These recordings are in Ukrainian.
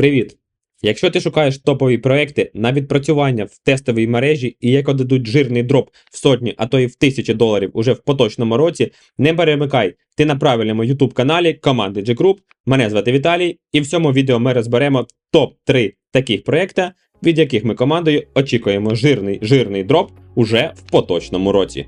Привіт! Якщо ти шукаєш топові проекти на відпрацювання в тестовій мережі і яко дадуть жирний дроп в сотні, а то й в тисячі доларів уже в поточному році, не перемикай. Ти на правильному YouTube каналі команди G-Group. Мене звати Віталій, і в цьому відео ми розберемо топ-3 таких проекта, від яких ми командою очікуємо жирний жирний дроп уже в поточному році.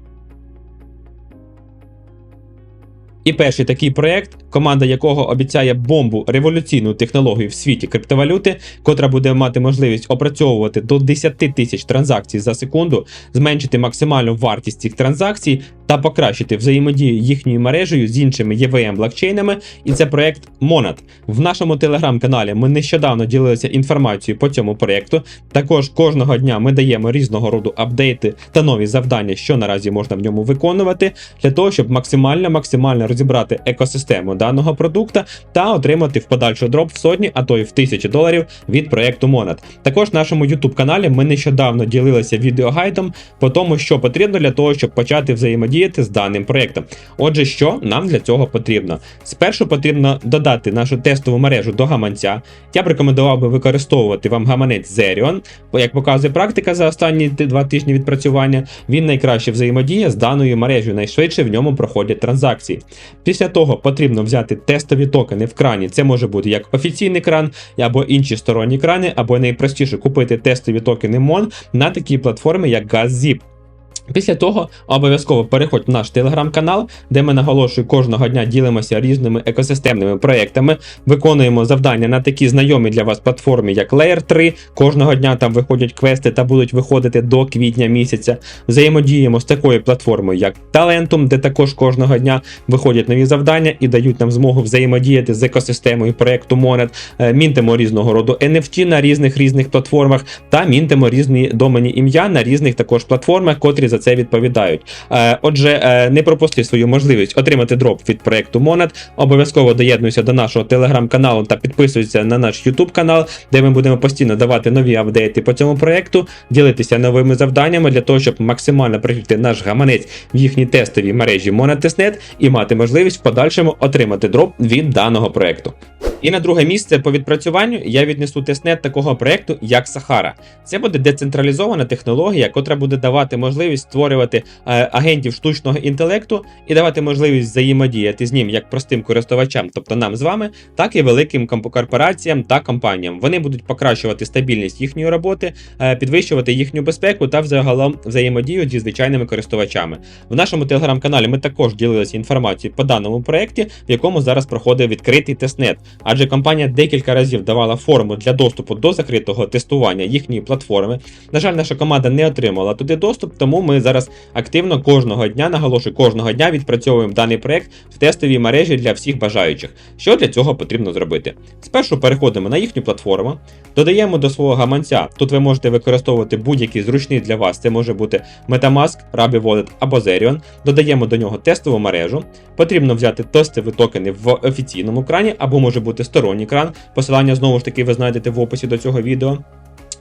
І перший такий проект, команда якого обіцяє бомбу революційну технологію в світі криптовалюти, котра буде мати можливість опрацьовувати до 10 тисяч транзакцій за секунду, зменшити максимальну вартість цих транзакцій та покращити взаємодію їхньою мережею з іншими EVM блокчейнами. І це проект Monad. В нашому телеграм-каналі ми нещодавно ділилися інформацією по цьому проекту. Також кожного дня ми даємо різного роду апдейти та нові завдання, що наразі можна в ньому виконувати, для того, щоб максимально максимально розібрати екосистему даного продукта та отримати в подальшу дроп в сотні, а то й в тисячі доларів від проекту Monad. Також в нашому YouTube каналі ми нещодавно ділилися відеогайдом по тому, що потрібно для того, щоб почати взаємодіяти з даним проектом. Отже, що нам для цього потрібно? Спершу потрібно додати нашу тестову мережу до гаманця. Я б рекомендував би використовувати вам гаманець Zerion, бо як показує практика за останні два тижні відпрацювання, він найкраще взаємодіє з даною мережею, найшвидше в ньому проходять транзакції. Після того потрібно взяти тестові токени в крані. Це може бути як офіційний кран, або інші сторонні крани, або найпростіше купити тестові токени MON на такі платформи, як GazZip. Після того обов'язково переходь в наш телеграм-канал, де ми наголошую кожного дня ділимося різними екосистемними проектами, виконуємо завдання на такі знайомі для вас платформі, як Layer 3. Кожного дня там виходять квести та будуть виходити до квітня місяця. Взаємодіємо з такою платформою, як Talentum, де також кожного дня виходять нові завдання і дають нам змогу взаємодіяти з екосистемою проекту Monet. Е, Мінтимо різного роду NFT на різних різних платформах та мінтимо різні домені ім'я на різних також платформах, котрі за це відповідають. Е, Отже, е, не пропусти свою можливість отримати дроп від проекту Monad. Обов'язково доєднуйся до нашого телеграм-каналу та підписуйся на наш YouTube канал, де ми будемо постійно давати нові апдейти по цьому проекту, ділитися новими завданнями для того, щоб максимально прихильти наш гаманець в їхній тестовій мережі Monad.testnet і мати можливість в подальшому отримати дроп від даного проекту. І на друге місце по відпрацюванню я віднесу тестнет такого проекту, як Сахара. Це буде децентралізована технологія, котра буде давати можливість створювати е, агентів штучного інтелекту і давати можливість взаємодіяти з ним як простим користувачам, тобто нам з вами, так і великим корпораціям та компаніям. Вони будуть покращувати стабільність їхньої роботи, е, підвищувати їхню безпеку та взагалом взаємодію зі звичайними користувачами. В нашому телеграм-каналі ми також ділилися інформацією по даному проєкті, в якому зараз проходить відкритий тестнет. Адже компанія декілька разів давала форму для доступу до закритого тестування їхньої платформи. На жаль, наша команда не отримала туди доступ, тому ми зараз активно кожного дня, наголошую, кожного дня відпрацьовуємо даний проект в тестовій мережі для всіх бажаючих. Що для цього потрібно зробити? Спершу переходимо на їхню платформу, додаємо до свого гаманця. Тут ви можете використовувати будь-який зручний для вас. Це може бути Metamask, Rabi Wallet або Zerion. Додаємо до нього тестову мережу. Потрібно взяти тестові токени в офіційному крані, або може бути сторонній кран. Посилання знову ж таки ви знайдете в описі до цього відео.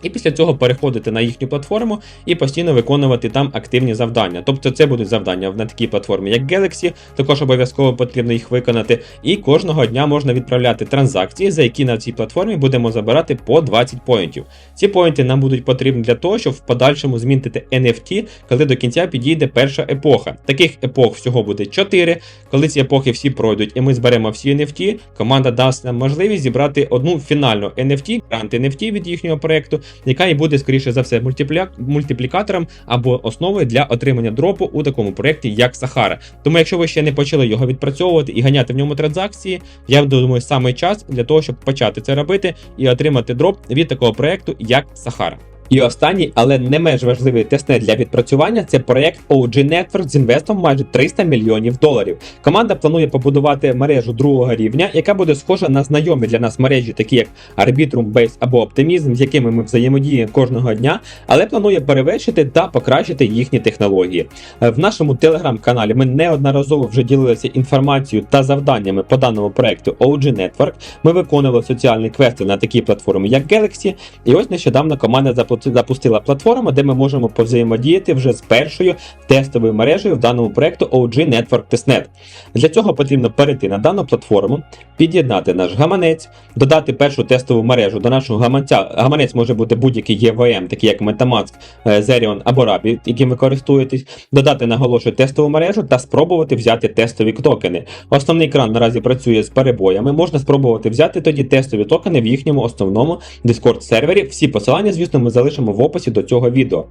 І після цього переходити на їхню платформу і постійно виконувати там активні завдання. Тобто це будуть завдання на такій платформі, як Galaxy, також обов'язково потрібно їх виконати. І кожного дня можна відправляти транзакції, за які на цій платформі будемо забирати по 20 поінтів. Ці поінти нам будуть потрібні для того, щоб в подальшому змінити NFT, коли до кінця підійде перша епоха. Таких епох всього буде 4. Коли ці епохи всі пройдуть і ми зберемо всі NFT, команда дасть нам можливість зібрати одну фінальну NFT, грант NFT від їхнього проекту яка і буде, скоріше за все, мультипля... мультиплікатором або основою для отримання дропу у такому проєкті, як Сахара. Тому, якщо ви ще не почали його відпрацьовувати і ганяти в ньому транзакції, я думаю, саме час для того, щоб почати це робити і отримати дроп від такого проєкту, як Сахара. І останній, але не менш важливий тестнет для відпрацювання це проєкт OG Network з інвестом майже 300 мільйонів доларів. Команда планує побудувати мережу другого рівня, яка буде схожа на знайомі для нас мережі, такі як Arbitrum, Base або Optimism, з якими ми взаємодіємо кожного дня, але планує перевершити та покращити їхні технології. Е, В нашому телеграм-каналі ми неодноразово вже ділилися інформацією та завданнями по даному проекту OG Network. Ми виконували соціальні квести на такій платформі, як Galaxy, і ось нещодавно команда заплатила запустила платформа, де ми можемо повзаємодіяти вже з першою тестовою мережею в даному проекту OG Network Testnet. Для цього потрібно перейти на дану платформу, під'єднати наш гаманець, додати першу тестову мережу до нашого гаманця. Гаманець може бути будь-який EVM, такий як Metamask, е, Zerion або Rabi, яким ви користуєтесь, додати наголошую тестову мережу та спробувати взяти тестові токени. Основний кран наразі працює з перебоями. Можна спробувати взяти тоді тестові токени в їхньому основному Discord сервері. Всі посилання, звісно, ми залишимо в описі до цього відео.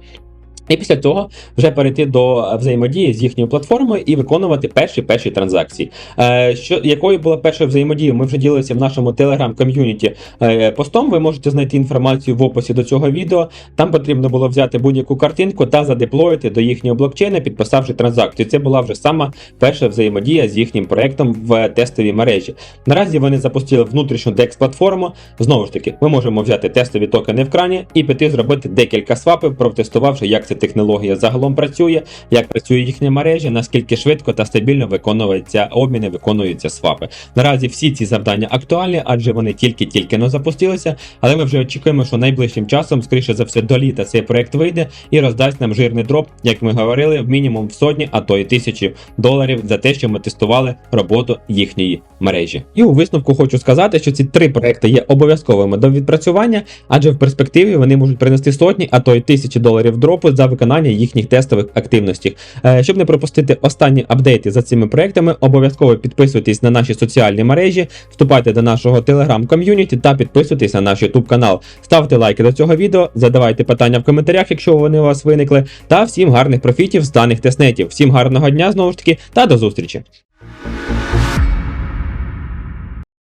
І після цього вже перейти до взаємодії з їхньою платформою і виконувати перші перші транзакції. Е, що якою була перша взаємодія? Ми вже ділилися в нашому телеграм-ком'юніті е, постом. Ви можете знайти інформацію в описі до цього відео. Там потрібно було взяти будь-яку картинку та задеплоїти до їхнього блокчейна, підписавши транзакцію. Це була вже сама перша взаємодія з їхнім проектом в тестовій мережі. Наразі вони запустили внутрішню DEX платформу. Знову ж таки, ми можемо взяти тестові токени в крані і піти зробити декілька свапів, протестувавши, як ця технологія загалом працює, як працює їхня мережа, наскільки швидко та стабільно виконуються обміни, виконуються свапи. Наразі всі ці завдання актуальні, адже вони тільки-тільки не запустилися, але ми вже очікуємо, що найближчим часом, скоріше за все, до літа цей проект вийде і роздасть нам жирний дроп, як ми говорили, в мінімум в сотні, а то й тисячі доларів за те, що ми тестували роботу їхньої мережі. І у висновку хочу сказати, що ці три проекти є обов'язковими до відпрацювання, адже в перспективі вони можуть принести сотні, а то й тисячі доларів дропу за виконання їхніх тестових активностей. Е, Щоб не пропустити останні апдейти за цими проектами, обов'язково підписуйтесь на наші соціальні мережі, вступайте до нашого телеграм-ком'юніті та підписуйтесь на наш YouTube канал. Ставте лайки до цього відео, задавайте питання в коментарях, якщо вони у вас виникли. Та всім гарних профітів з даних тестнетів. Всім гарного дня знову ж таки та до зустрічі!